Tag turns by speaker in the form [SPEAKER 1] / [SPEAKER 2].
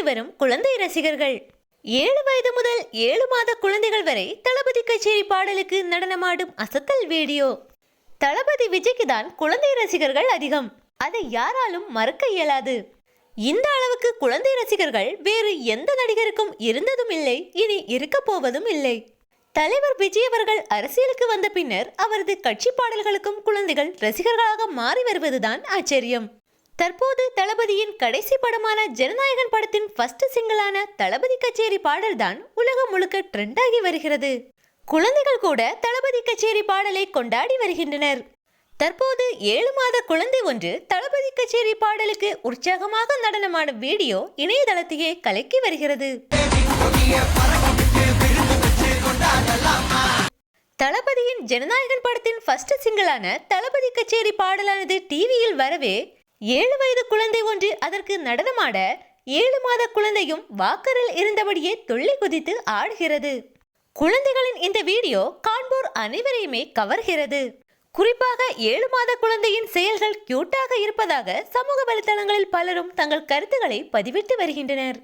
[SPEAKER 1] வரும் குழந்தை ரசிகர்கள். ஏழு வயது முதல் ஏழு மாத குழந்தைகள் வரை தளபதி கச்சேரி பாடலுக்கு நடனமாடும் அசத்தல் வீடியோ. தளபதி விஜய்க்கு தான் குழந்தை ரசிகர்கள் அதிகம். அதை யாராலும் மறக்க இயலாது. இந்த அளவுக்கு குழந்தை ரசிகர்கள் வேறு எந்த நடிகருக்கும் இருந்ததும் இல்லை இனி இருக்க போவதும் இல்லை. தலைவர் விஜய் அவர்கள் அரசியலுக்கு வந்த பின்னர் அவரது கட்சி பாடல்களுக்கும் குழந்தைகள் ரசிகர்களாக மாறி வருவதுதான் ஆச்சரியம். தற்போது தளபதியின் கடைசி படமான ஜனநாயகன் படத்தின் ஃபர்ஸ்ட் சிங்கிளான தளபதி கச்சேரி பாடல்தான் உலகம் முழுக்க ட்ரெண்டாகி வருகிறது. குழந்தைகள் கூட தளபதி கச்சேரி பாடலை கொண்டாடி வருகின்றனர். தற்போது ஏழு மாத குழந்தை ஒன்று தளபதி கச்சேரி பாடலுக்கு உற்சாகமாக நடனமான வீடியோ இணையதளத்தையே கலக்கி வருகிறது. தளபதியின் ஜனநாயகன் படத்தின் ஃபர்ஸ்ட் சிங்கிளான தளபதி கச்சேரி பாடலானது டிவியில் வரவே ஏழு வயது குழந்தை ஒன்று அதற்கு நடனமாட ஏழு மாத குழந்தையும் வாக்கரில் இருந்தபடியே துள்ளி குதித்து ஆடுகிறது. குழந்தைகளின் இந்த வீடியோ காண்போர் அனைவரையுமே கவர்கிறது. குறிப்பாக ஏழு மாத குழந்தையின் செயல்கள் கியூட்டாக இருப்பதாக சமூக வலைதளங்களில் பலரும் தங்கள் கருத்துக்களை பதிவிட்டு வருகின்றனர்.